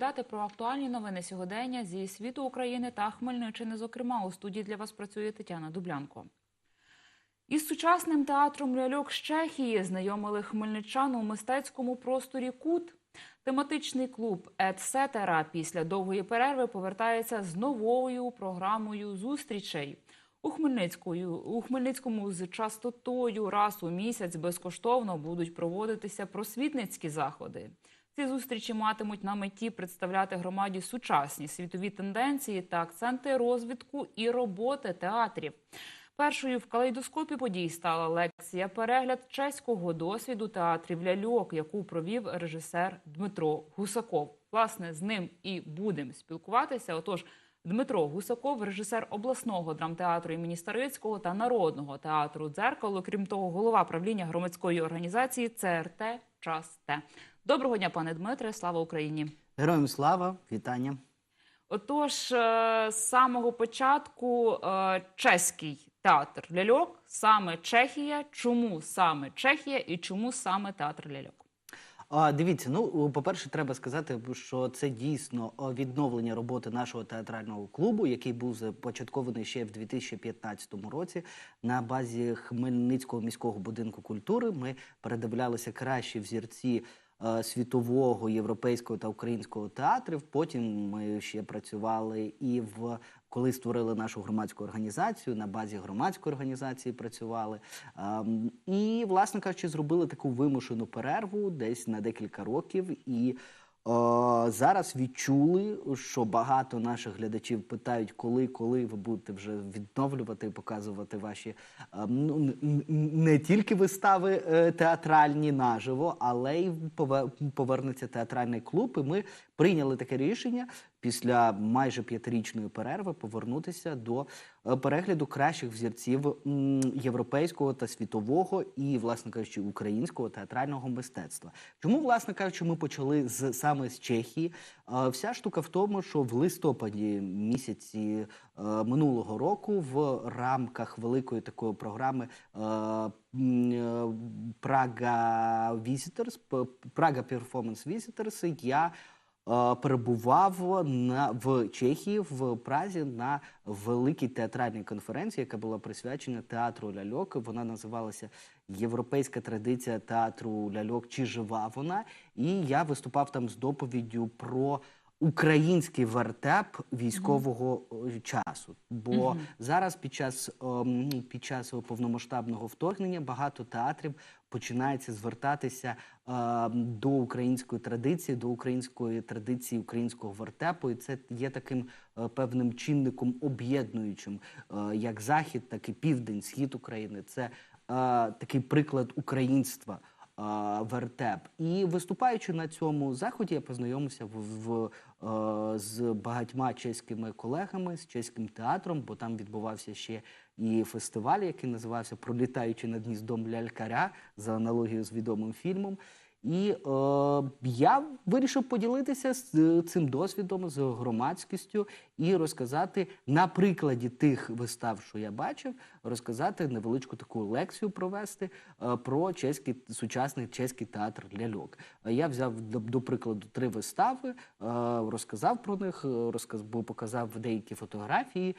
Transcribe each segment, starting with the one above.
Дати про актуальні новини сьогодення зі світу України та Хмельниччини. Зокрема, у студії для вас працює Тетяна Дублянко. Із сучасним театром ляльок з Чехії знайомили хмельничан у мистецькому просторі Кут. Тематичний клуб «Етсетера» після довгої перерви повертається з новою програмою зустрічей. У Хмельницькою у Хмельницькому з частотою раз у місяць безкоштовно будуть проводитися просвітницькі заходи. Ці зустрічі матимуть на меті представляти громаді сучасні світові тенденції та акценти розвитку і роботи театрів. Першою в калейдоскопі подій стала лекція перегляд чеського досвіду театрів ляльок, яку провів режисер Дмитро Гусаков. Власне, з ним і будемо спілкуватися. Отож, Дмитро Гусаков, режисер обласного драмтеатру імені Старицького та народного театру Дзеркало. Крім того, голова правління громадської організації ЦРТ Т. Доброго дня, пане Дмитре. Слава Україні! Героям слава, вітання. Отож, е, з самого початку е, чеський театр ляльок, саме Чехія. Чому саме Чехія і чому саме театр ляльок? А, дивіться, ну по-перше, треба сказати, що це дійсно відновлення роботи нашого театрального клубу, який був започаткований ще в 2015 році на базі Хмельницького міського будинку культури. Ми передивлялися кращі взірці. е, Світового, європейського та українського театрів. Потім ми ще працювали і в коли створили нашу громадську організацію. На базі громадської організації працювали. Ем, І, власне кажучи, зробили таку вимушену перерву десь на декілька років. І е, зараз відчули, що багато наших глядачів питають, коли, коли ви будете вже відновлювати і показувати ваші ем, ну, не тільки вистави е, театральні наживо, але й пове- повернеться театральний клуб. І ми прийняли таке рішення після майже п'ятирічної перерви повернутися до е, перегляду кращих взірців європейського та світового і, власне кажучи, українського театрального мистецтва. Чому, власне кажучи, ми почали з саме з Чехії? Е, Вся штука в тому, що в листопаді місяці е, минулого року в рамках великої такої програми Прага Visitors, Прага Performance Visitors, я перебував на в Чехії в Празі на великій театральній конференції, яка була присвячена театру ляльок. Вона називалася Європейська традиція театру ляльок. Чи жива вона? І я виступав там з доповіддю про. Український вертеп військового е, часу, бо зараз під час ем, під час повномасштабного вторгнення багато театрів починається звертатися ем, до української традиції, до української традиції українського вертепу, і це є таким е, певним чинником об'єднуючим, е, як захід, так і південь, схід України. Це такий приклад українства. Вертеп і виступаючи на цьому заході, я познайомився в, в е, з багатьма чеськими колегами з чеським театром, бо там відбувався ще і фестиваль, який називався Пролітаючи над гніздом лялькаря за аналогією з відомим фільмом. І е, я вирішив поділитися з е, цим досвідом з громадськістю і розказати на прикладі тих вистав, що я бачив, розказати невеличку таку лекцію провести е, про чеський сучасний чеський театр ляльок. Я взяв до, до прикладу три вистави, е, розказав про них, е, розказ, показав деякі фотографії,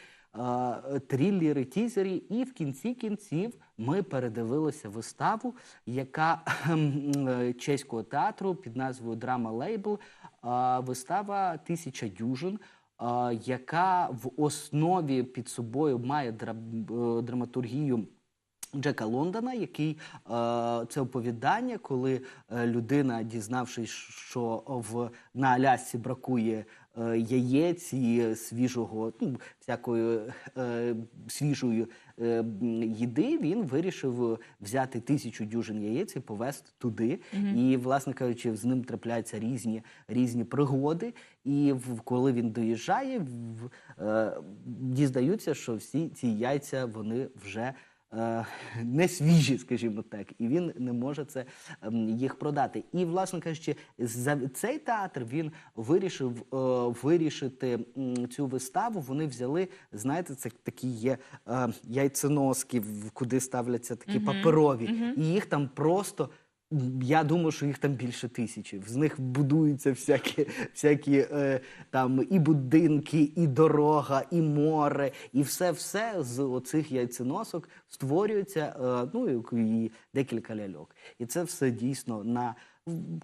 трилери, тізері, і в кінці кінців ми передивилися виставу, яка е, чеського театру під назвою Драма Лейбл. Вистава Тисяча дюжин. Яка в основі під собою має е, драматургію Джека Лондона, який е, це оповідання, коли людина, дізнавшись, що в на Алясці бракує яєць і свіжого, ну всякої е, свіжої е, їди, він вирішив взяти тисячу дюжин яєць і повезти туди. І, власне кажучи, з ним трапляються різні різні пригоди. І в, коли він доїжджає, в, е, дізнаються, що всі ці яйця вони вже е, не свіжі, скажімо так, і він не може це ем, їх продати. І, власне кажучи, за цей театр він вирішив е, вирішити цю виставу. Вони взяли, знаєте, це такі є е, яйценоски, куди ставляться такі паперові, і їх там просто Я думаю, що їх там більше тисячі. З них будуються всякі, всякі е, там і будинки, і дорога, і море, і все-все з оцих яйценосок створюється. Е, ну і, декілька ляльок. І це все дійсно на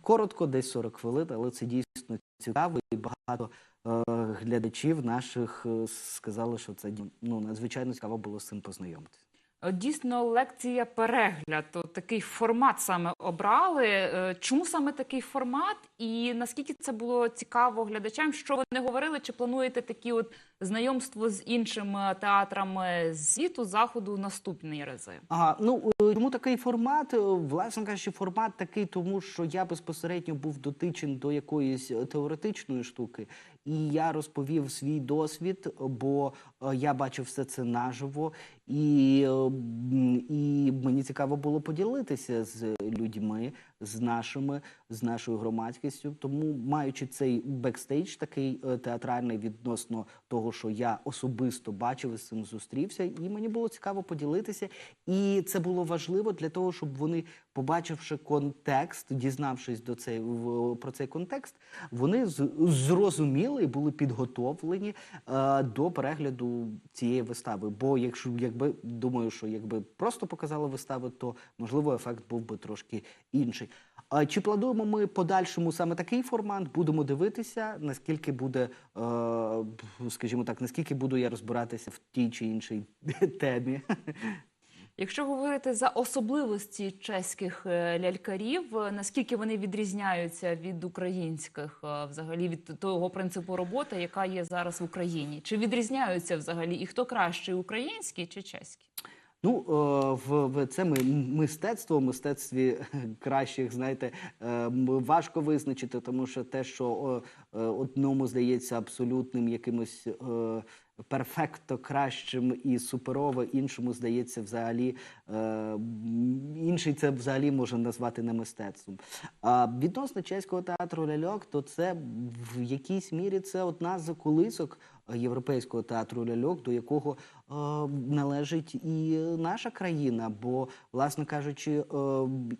коротко, десь 40 хвилин, але це дійсно цікаво і багато. е, Глядачів наших е, сказали, що це ну надзвичайно цікаво було з цим познайомитися. От Дійсно, лекція перегляд. Такий формат саме обрали. Е, Чому саме такий формат? І наскільки це було цікаво глядачам? Що вони говорили? Чи плануєте такі от знайомство з іншими театрами з світу заходу наступні рази? Ага, ну е, чому такий формат? Е, Власне кажучи, формат такий, тому що я безпосередньо був дотичен до якоїсь е, теоретичної штуки, і я розповів свій досвід, бо е, я бачив все це наживо, і, е, і мені цікаво було поділитися з людьми, з нашими, з нашою громадськістю. Тому, маючи цей бекстейдж, такий е, театральний відносно того, що я особисто бачив і з цим зустрівся, і мені було цікаво поділитися. І це було важливо для того, щоб вони, побачивши контекст, дізнавшись до цей в- про цей контекст, вони з- зрозуміли і були підготовлені е, до перегляду цієї вистави. Бо якщо якби думаю, що якби просто показали виставу, то можливо ефект був би трошки інший. Чи плануємо ми подальшому саме такий формат? Будемо дивитися, наскільки буде, е, скажімо так, наскільки буду я розбиратися в тій чи іншій темі. Якщо говорити за особливості чеських е, лялькарів, е, наскільки вони відрізняються від українських, взагалі від того принципу роботи, яка є зараз в Україні? Чи відрізняються взагалі і хто кращий, український чи чеський? Ну, е, в, це ми мистецтво, мистецтві кращих, знаєте, е, важко визначити, тому що те, що е, одному здається абсолютним якимось перфекто кращим і суперово, іншому здається взагалі інший це взагалі може назвати не мистецтвом. А відносно чеського театру ляльок, то це в якійсь мірі це одна з закулисок європейського театру ляльок, до якого е, належить і наша країна. Бо, власне кажучи, е,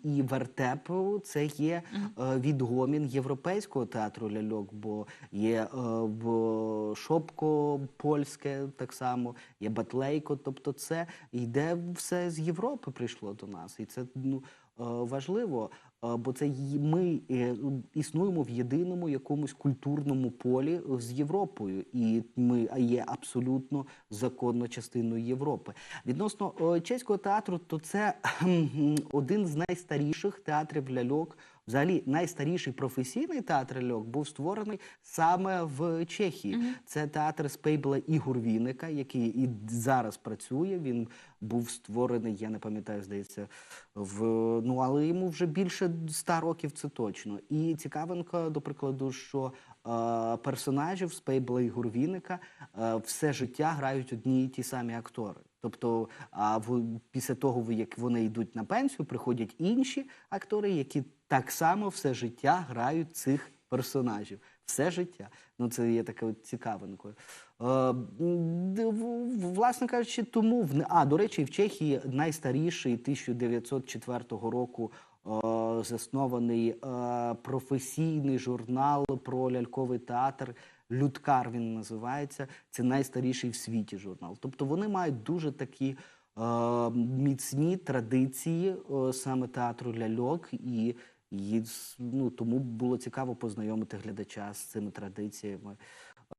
і вертеп це є е, відгомін європейського театру ляльок, бо є е, в шопко польське так само, є батлейко. Тобто, це йде все з Європи прийшло до нас, і це ну. Е, Важливо, е, бо це ми е, існуємо в єдиному якомусь культурному полі з Європою, і ми є абсолютно законно частиною Європи. Відносно чеського театру, то це один з найстаріших театрів ляльок. Взагалі, найстаріший професійний театр ляльок був створений саме в Чехії. Це театр Спейбла Ігор Віника, який і зараз працює. Він був створений, я не пам'ятаю, здається, в ну але йому вже більше ста років це точно. І цікавинка, до прикладу, що е, персонажів Спейбла Ігор Віника е, все життя грають одні і ті самі актори. Тобто, а в, після того, як вони йдуть на пенсію, приходять інші актори, які так само все життя грають цих персонажів. Все життя. Ну, це є таке от цікавинкою. Е, власне кажучи, тому в а до речі, в Чехії найстаріший 1904 року е, заснований е, професійний журнал про ляльковий театр. Людкар він називається. Це найстаріший в світі журнал. Тобто вони мають дуже такі е, міцні традиції е, саме театру ляльок, і, і ну, тому було цікаво познайомити глядача з цими традиціями.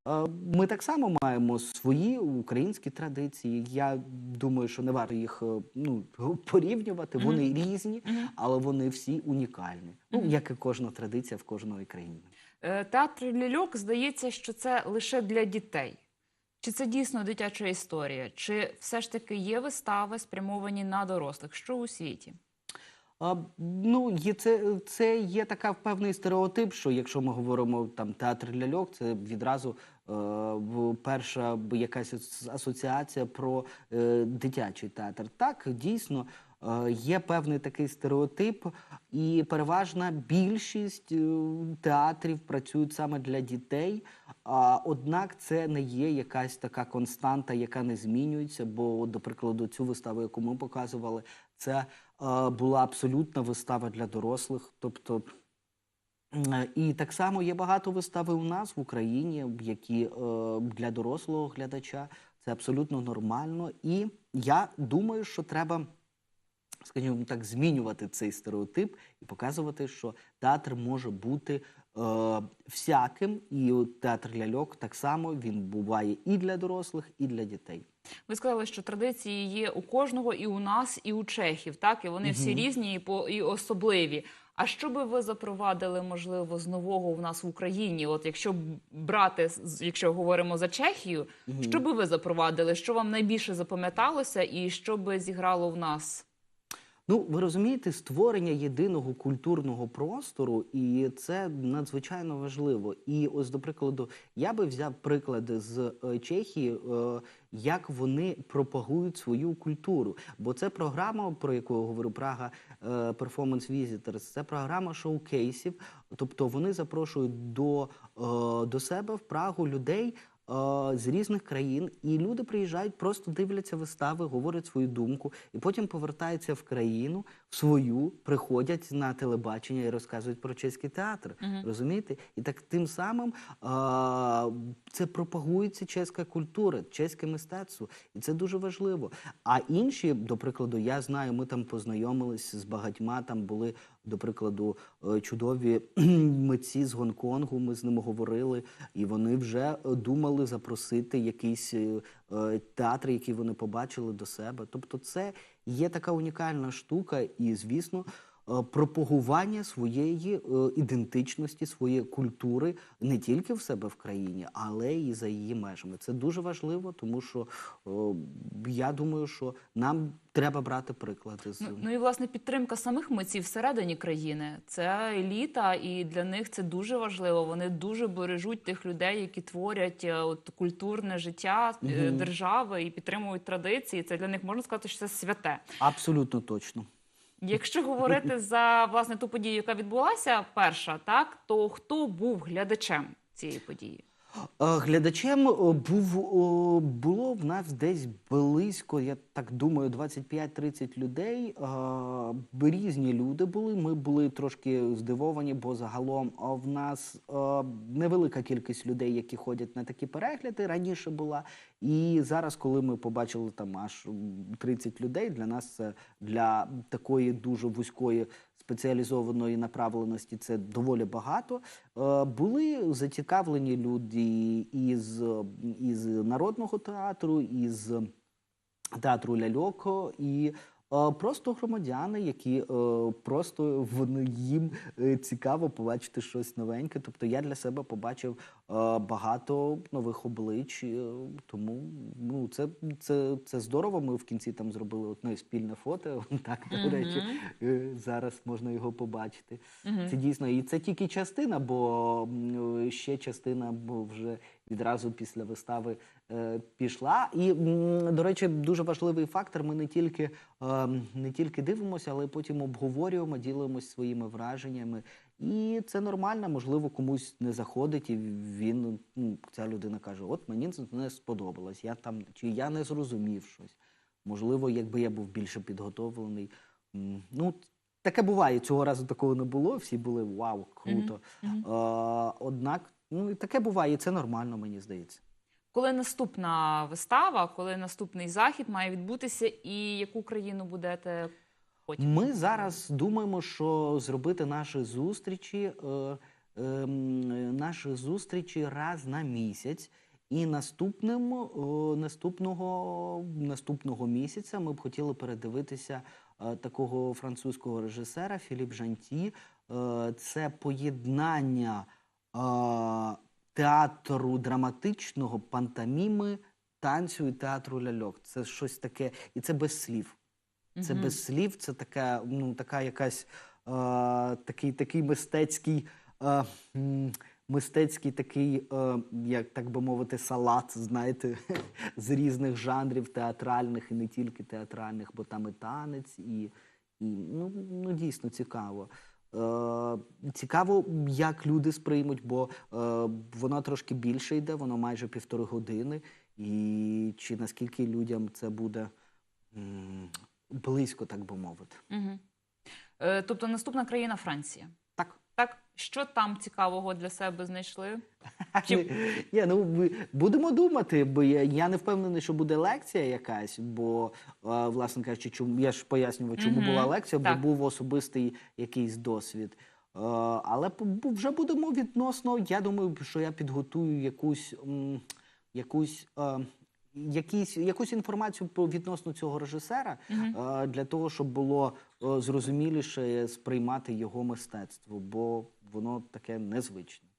Е, Ми так само маємо свої українські традиції. Я думаю, що не варто їх е, ну, порівнювати. Вони різні, але вони всі унікальні. Ну, як і кожна традиція в кожної країни. Е, Театр ляльок здається, що це лише для дітей. Чи це дійсно дитяча історія? Чи все ж таки є вистави, спрямовані на дорослих? Що у світі? А, ну, є це, це є така певний стереотип, що якщо ми говоримо там театр ляльок, це відразу е, перша якась асоціація про е, дитячий театр. Так, дійсно, є певний такий стереотип, і переважна більшість е, театрів працюють саме для дітей. Однак це не є якась така константа, яка не змінюється. Бо, до прикладу, цю виставу, яку ми показували, це е, була абсолютна вистава для дорослих. Тобто Е, І так само є багато вистав у нас в Україні, які е, для дорослого глядача це абсолютно нормально. І я думаю, що треба, скажімо так, змінювати цей стереотип і показувати, що театр може бути е, всяким, і театр ляльок так само він буває і для дорослих, і для дітей. Ви сказали, що традиції є у кожного, і у нас, і у чехів, так і вони всі різні і по і особливі. А що би ви запровадили, можливо, з нового в нас в Україні? От якщо брати, якщо говоримо за Чехію, що би ви запровадили? Що вам найбільше запам'яталося, і що би зіграло в нас? Ну, ви розумієте, створення єдиного культурного простору, і це надзвичайно важливо. І ось, до прикладу, я би взяв приклади з е, Чехії, е, як вони пропагують свою культуру. Бо це програма, про яку я говорю, Прага е, Performance Visitors, це програма шоукейсів. Тобто вони запрошують до, до себе в Прагу людей. Е, З різних країн, і люди приїжджають, просто дивляться вистави, говорять свою думку, і потім повертаються в країну свою, приходять на телебачення і розказують про чеський театр. Розумієте? І так тим самим а, це пропагується чеська культура, чеське мистецтво, і це дуже важливо. А інші, до прикладу, я знаю, ми там познайомились з багатьма. Там були, до прикладу, е, чудові митці з Гонконгу. Ми з ними говорили, і вони вже е, думали запросити якийсь е, театр, який вони побачили до себе. Тобто, це є така унікальна штука, і звісно. Е, Пропагування своєї е, ідентичності, своєї культури не тільки в себе в країні, але і за її межами. Це дуже важливо, тому що е, я думаю, що нам треба брати приклади з Ну, ну і власне підтримка самих митців всередині країни. Це еліта, і для них це дуже важливо. Вони дуже бережуть тих людей, які творять от культурне життя е, держави і підтримують традиції. Це для них можна сказати, що це святе. абсолютно точно. Якщо говорити за власне ту подію, яка відбулася перша, так то хто був глядачем цієї події? Е, Глядачем е, був було в нас десь близько, я так думаю, 25-30 людей. Е, Різні люди були. Ми були трошки здивовані, бо загалом е, в нас е, невелика кількість людей, які ходять на такі перегляди. Раніше була. І зараз, коли ми побачили там аж м, 30 людей, для нас це для такої дуже вузької спеціалізованої направленості це доволі багато. Е, Були зацікавлені люди із, із народного театру, із театру ляльок і. Просто громадяни, які е, просто вони їм е, цікаво побачити щось новеньке. Тобто я для себе побачив е, багато нових облич, тому ну це, це, це здорово. Ми в кінці там зробили одне спільне фото. Так до речі, е, зараз можна його побачити. Це дійсно і це тільки частина, бо ще частина бо вже відразу після вистави е, пішла. І до речі, дуже важливий фактор. Ми не тільки е, не тільки дивимося, але потім обговорюємо, ділимося своїми враженнями. І це нормально, можливо, комусь не заходить, і він ну, ця людина каже: От мені це не сподобалось, я там чи я не зрозумів щось. Можливо, якби я був більше підготовлений. Ну, таке буває. Цього разу такого не було. Всі були вау, круто. Е, однак, ну і таке буває, і це нормально, мені здається. Коли наступна вистава, коли наступний захід має відбутися, і яку країну будете потім? Ми зараз думаємо, що зробити наші зустрічі, е, ем, наші зустрічі раз на місяць. І наступним е, наступного, наступного місяця ми б хотіли передивитися е, такого французького режисера Філіп Жанті. Е, Це поєднання е, театру драматичного, пантоміми, танцю і театру ляльок. Це щось таке, і це без слів. Це без слів, це така, ну, така якась е, такий, такий мистецький е, мистецький такий, е, як так би мовити, салат, знаєте, з різних жанрів театральних і не тільки театральних, бо там і танець, і, і ну, ну дійсно цікаво. Е, цікаво, як люди сприймуть, бо е, воно трошки більше йде, воно майже півтори години. І чи наскільки людям це буде близько, так би мовити. Угу. Тобто наступна країна Франція. Так. Так, що там цікавого для себе знайшли? Ні, ну будемо думати, бо я, я не впевнений, що буде лекція якась, бо, е, власне кажучи, чому я ж пояснював, чому була лекція, бо так. був особистий якийсь досвід. Е, але вже будемо відносно. Я думаю, що я підготую якусь, якусь, е, якісь, якусь інформацію про відносно цього режисера е, для того, щоб було зрозуміліше сприймати його мистецтво, бо воно таке незвичне.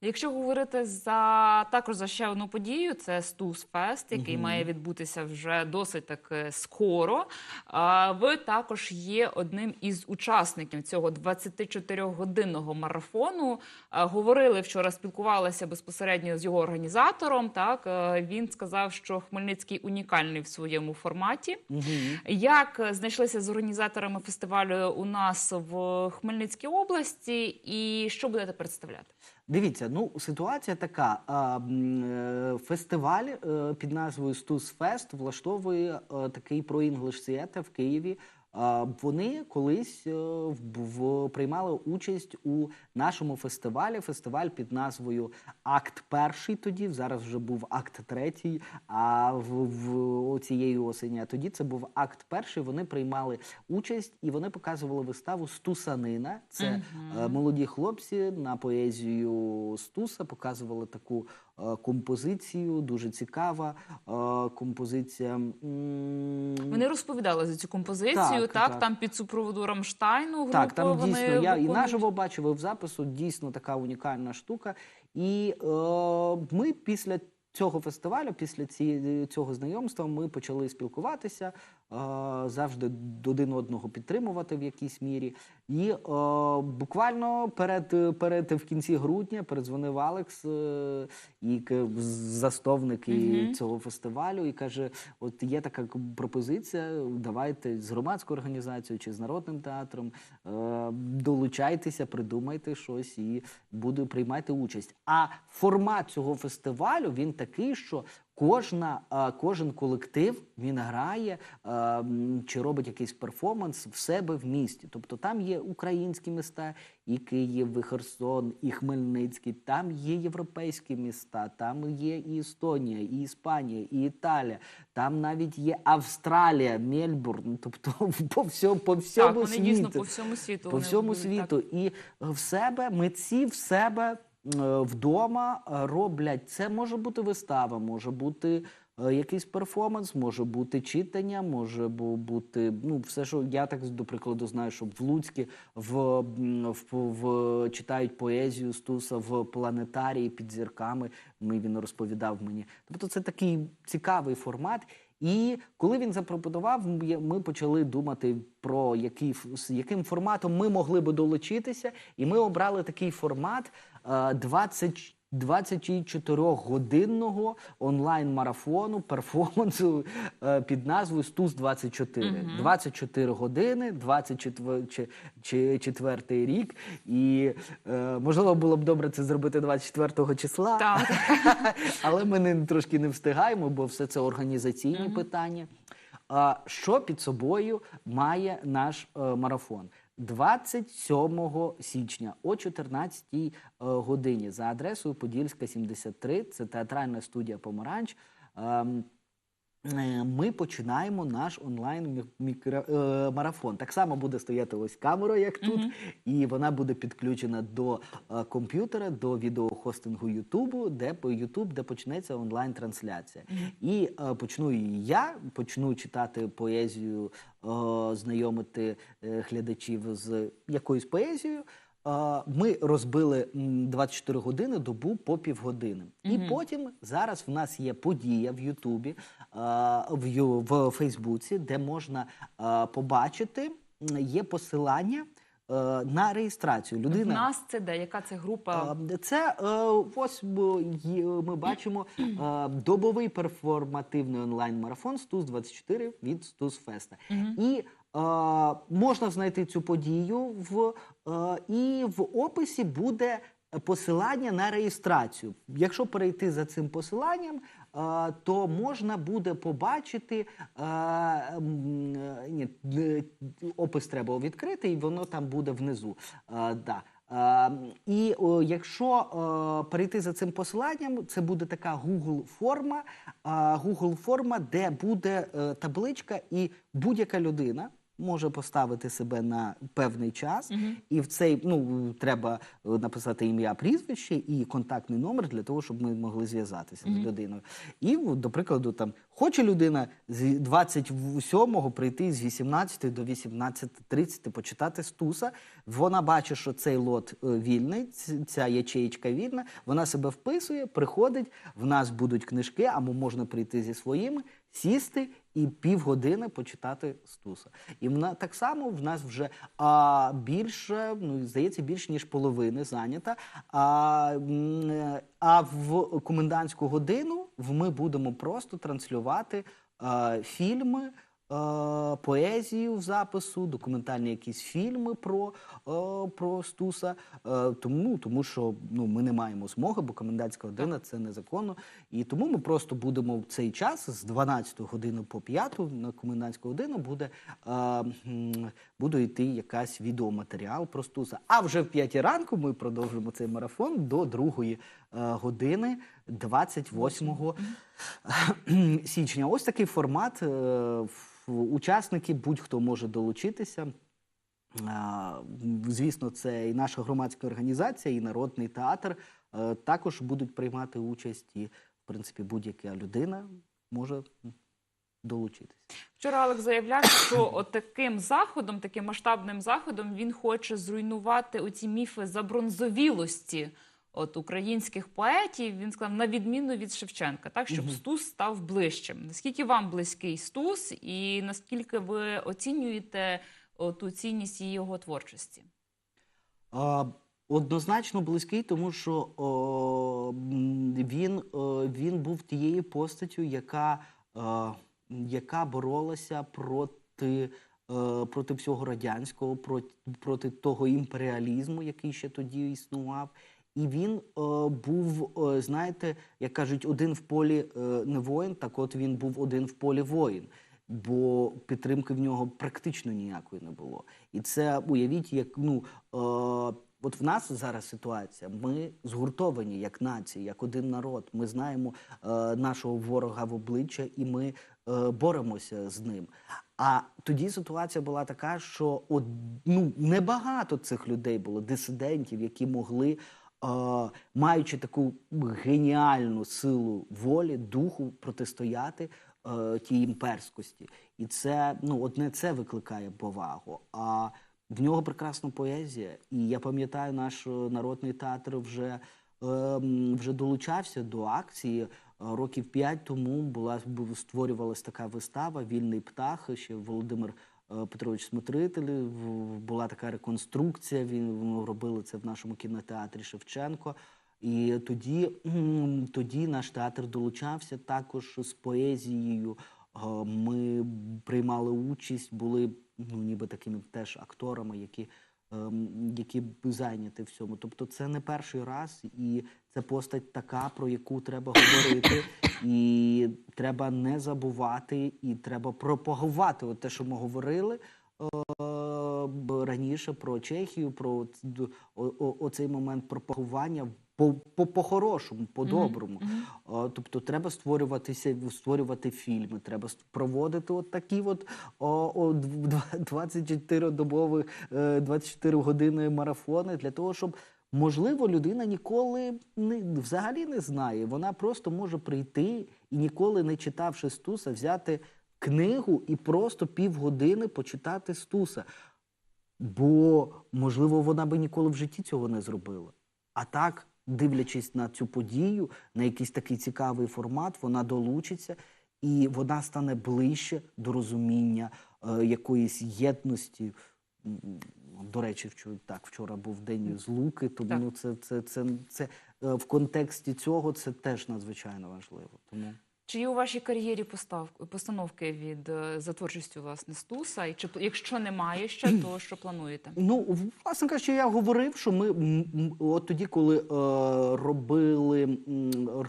Якщо говорити за також за ще одну подію, це Стус Фест, який Мгм. має відбутися вже досить так скоро. А ви також є одним із учасників цього 24-годинного марафону. А, Говорили вчора, спілкувалися безпосередньо з його організатором. Так він сказав, що Хмельницький унікальний в своєму форматі. Угу. Як знайшлися з організаторами фестивалю у нас в Хмельницькій області, і що будете представляти? Дивіться, ну ситуація така. е, Фестиваль е, під назвою Стус Фест влаштовує е, такий про інглиш Theatre в Києві. Вони колись е, приймали участь у нашому фестивалі. Фестиваль під назвою Акт Перший. Тоді зараз вже був акт третій. А в, в цієї осені. А тоді це був акт перший. Вони приймали участь і вони показували виставу Стусанина. Це е, молоді хлопці на поезію Стуса показували таку композицію, дуже цікава е, композиція. Вони розповідали за цю композицію, Так, так, так. там під супроводу Рамштайну. Групи, Так, там вони дійсно я і наживо бачив, і в запису дійсно така унікальна штука. І е, ми після цього фестивалю, після ці, цього знайомства, ми почали спілкуватися, е, завжди один одного підтримувати в якійсь мірі. І е, буквально перед, перед в кінці грудня передзвонив Алекс, е, і засновник і Мгм. цього фестивалю, і каже: от є така пропозиція, давайте з громадською організацією чи з народним театром е, долучайтеся, придумайте щось і буду приймати участь. А формат цього фестивалю він такий, що кожна, е, кожен колектив він грає е, чи робить якийсь перформанс в себе в місті. Тобто там є українські міста, і Київ, і Херсон, і Хмельницький, там є європейські міста, там є і Естонія, і Іспанія, і Італія, там навіть є Австралія, Мельбурн. Тобто по всьому, по всьому так, вони світу. дійсно по всьому світу. По всьому світу. І в себе митці в себе вдома е, роблять. Це може бути вистава, може бути е, якийсь перформанс, може бути читання, може бути ну все, що я так до прикладу знаю, що в Луцькі в, в, в читають поезію Стуса в планетарії під зірками. Ми він розповідав мені. Тобто, це такий цікавий формат. І коли він запропонував, ми почали думати про який з яким форматом ми могли би долучитися, і ми обрали такий формат е, 20 24-годинного онлайн-марафону, перформансу е, під назвою Стус 24. Мгм. 24 години, 24 рік. І е, можливо було б добре це зробити 24 числа. Так. Але ми не, трошки не встигаємо, бо все це організаційні питання. А, що під собою має наш е, марафон? 27 січня о 14 е, годині за адресою Подільська 73, це театральна студія Помаранч. Е, Ми починаємо наш онлайн е, марафон. Так само буде стояти ось камера, як тут, Мгм. і вона буде підключена до е, комп'ютера, до відеохостингу Ютубу, де по Ютуб, де почнеться онлайн-трансляція. І е, почну і я, почну читати поезію, е, знайомити глядачів з якоюсь поезією. Е, Ми розбили м, 24 години добу по півгодини. І потім зараз в нас є подія в Ютубі, е, в, Фейсбуці, де можна е, побачити, є посилання е, на реєстрацію. В Людина нас це де? Яка це група? Е, Це е, ось ми бачимо е, добовий перформативний онлайн-марафон Стус 24 від Стус Феста. І е, можна знайти цю подію в е, і в описі буде. Посилання на реєстрацію. Якщо перейти за цим посиланням, е, то можна буде побачити е, ні, опис треба відкрити, і воно там буде внизу. Да. І якщо перейти за цим посиланням, це буде така Google форма, Google форма, де буде табличка, і будь-яка людина може поставити себе на певний час, і в цей ну треба е, написати ім'я, прізвище і контактний номер для того, щоб ми могли зв'язатися з людиною. І до прикладу, там хоче людина з 27-го прийти з 18 до 18.30 почитати стуса. Вона бачить, що цей лот е, вільний, ця ячеєчка вільна. Вона себе вписує, приходить. В нас будуть книжки, або можна прийти зі своїми, сісти і півгодини почитати стуса. І вона так само в нас вже а, більше, ну здається, більш ніж половини зайнята. А, а в комендантську годину ми будемо просто транслювати а, фільми. Е, Поезію в запису, документальні якісь фільми про, е, про Стуса. Е, Тому, тому що ну, ми не маємо змоги, бо комендантська година це незаконно. І тому ми просто будемо в цей час з 12 години по 5 на комендантську годину буде, е, буде йти якась відеоматеріал про Стуса. А вже в 5 ранку ми продовжимо цей марафон до 2 години 28 січня. Ось такий формат. Е, Учасники, будь-хто може долучитися. Звісно, це і наша громадська організація, і народний театр е, також будуть приймати участь, і, в принципі, будь-яка людина може долучитися. Вчора Алекс заявляв, що таким заходом, таким масштабним заходом, він хоче зруйнувати оці міфи забронзовілості от українських поетів. Він сказав на відміну від Шевченка, так щоб Стус став ближчим. Наскільки вам близький Стус, і наскільки ви оцінюєте ту цінність його творчості? А, Однозначно близький, тому що о, він, о, він був тією постаттю, яка, е, яка боролася проти, е, проти всього радянського, проти, проти того імперіалізму, який ще тоді існував. І він е, був, е, знаєте, як кажуть, один в полі е, не воїн, так от він був один в полі воїн. Бо підтримки в нього практично ніякої не було. І це уявіть, як ну е, от в нас зараз ситуація. Ми згуртовані як нація, як один народ. Ми знаємо е, нашого ворога в обличчя, і ми е, боремося з ним. А тоді ситуація була така, що от, ну, небагато цих людей було, дисидентів, які могли, маючи таку геніальну силу волі, духу, протистояти е, тій імперськості. І це ну, одне це викликає повагу. А в нього прекрасна поезія. І я пам'ятаю, наш е, народний театр вже, е, вже долучався до акції. Років п'ять тому була створювалася така вистава Вільний птах. Ще Володимир Петрович Смотритель. Була така реконструкція. Він робили це в нашому кінотеатрі Шевченко. І тоді, тоді наш театр долучався також з поезією. Е, Ми приймали участь, були ну, ніби такими теж акторами, які, які б зайняті в цьому. Тобто це не перший раз, і це постать така, про яку треба говорити, і треба не забувати, і треба пропагувати от те, що ми говорили. Раніше про Чехію, про оцей момент пропагування по, по, по-хорошому, по-доброму. Тобто треба створюватися, створювати фільми, треба проводити от такі от о, о, дв- 24-добові, е, 24 години марафони для того, щоб, можливо, людина ніколи не, взагалі не знає. Вона просто може прийти і ніколи не читавши Стуса, взяти книгу і просто півгодини почитати Стуса. Бо, можливо, вона би ніколи в житті цього не зробила. А так, дивлячись на цю подію, на якийсь такий цікавий формат, вона долучиться і вона стане ближче до розуміння е, якоїсь єдності До речі, вчора, так, вчора був день з луки, тому ну, це, це, це, це, е, в контексті цього це теж надзвичайно важливо. Тому Чи є у вашій кар'єрі постав, постановки від е, за творчістю власне Стуса? І чи якщо немає ще, то що плануєте? Ну, власне кажучи, я говорив, що ми от тоді, коли е, робили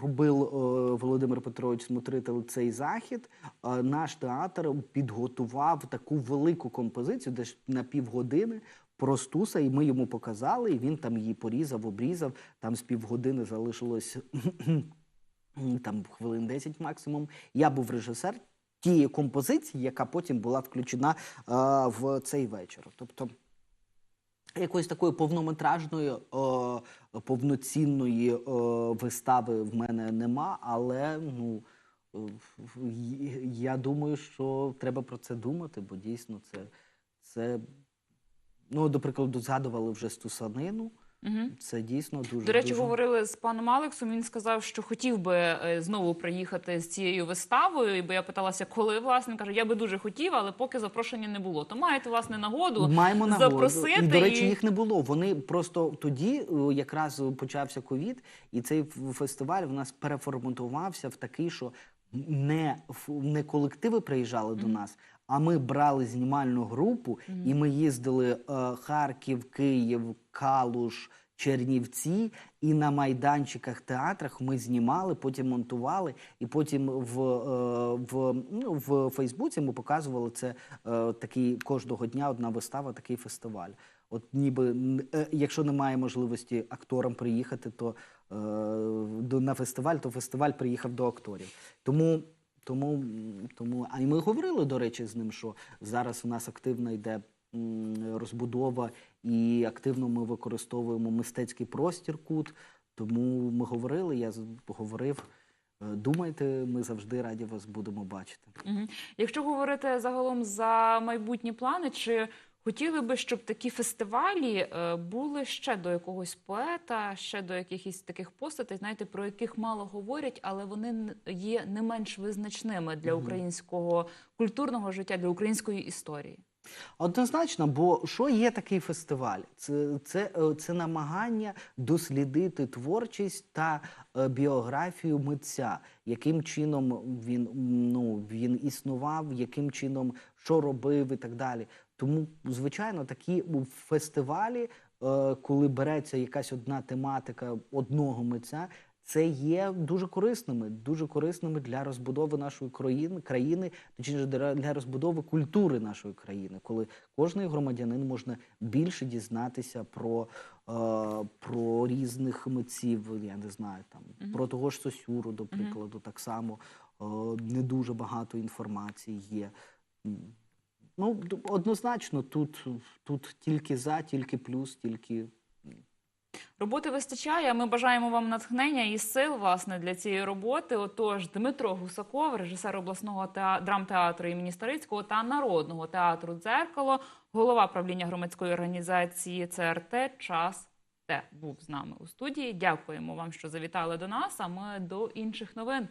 робив е, Володимир Петрович Смотритель цей захід, е, наш театр підготував таку велику композицію, десь на півгодини. Про Стуса, і ми йому показали, і він там її порізав, обрізав. Там з півгодини залишилось там хвилин 10 максимум. Я був режисер тієї композиції, яка потім була включена е, в цей вечір. Тобто якоїсь такої повнометражної, е, повноцінної е, вистави в мене нема, але ну. Я думаю, що треба про це думати, бо дійсно це, це ну, до прикладу, згадували вже стусанину. Угу. Це дійсно дуже До речі, дуже... говорили з паном Алексом. Він сказав, що хотів би е, знову приїхати з цією виставою. І бо я питалася, коли власне каже, я би дуже хотів, але поки запрошення не було. То маєте власне нагоду Маємо нагоду. запросити І, до речі, їх не було. Вони просто тоді е, якраз почався ковід, і цей фестиваль в нас переформатувався в такий, що не, не колективи приїжджали до нас, а ми брали знімальну групу, і ми їздили е, Харків, Київ, Калуш. Чернівці і на майданчиках театрах ми знімали, потім монтували, і потім в, е, в, ну, в Фейсбуці ми показували це е, такий кожного дня одна вистава, такий фестиваль. От ніби е, якщо немає можливості акторам приїхати, то е, до на фестиваль, то фестиваль приїхав до акторів. Тому. Тому, тому, а й ми говорили, до речі, з ним, що зараз у нас активно йде розбудова, і активно ми використовуємо мистецький простір кут. Тому ми говорили, я говорив. е, Думайте, ми завжди раді вас будемо бачити. Угу. Якщо говорити загалом за майбутні плани, чи хотіли би, щоб такі фестивалі е, були ще до якогось поета, ще до якихось таких постатей, знаєте, про яких мало говорять, але вони є не менш визначними для українського культурного життя, для української історії? Однозначно, бо що є такий фестиваль? Це, це, е, це намагання дослідити творчість та е, біографію митця, яким чином він, ну, він існував, яким чином що робив і так далі. Тому, звичайно, такі фестивалі, е, коли береться якась одна тематика одного митця. Це є дуже корисними, дуже корисними для розбудови нашої країни, країни, точніше для розбудови культури нашої країни, коли кожний громадянин можна більше дізнатися про, е, про різних митців. Я не знаю, там про того ж Сосюру, до прикладу, так само е, не дуже багато інформації є. Ну, однозначно, тут, тут тільки за, тільки плюс, тільки Роботи вистачає. Ми бажаємо вам натхнення і сил власне для цієї роботи. Отож, Дмитро Гусаков, режисер обласного теа... драмтеатру імені Старицького та народного театру Дзеркало, голова правління громадської організації ЦРТ Час Т був з нами у студії. Дякуємо вам, що завітали до нас. А ми до інших новин.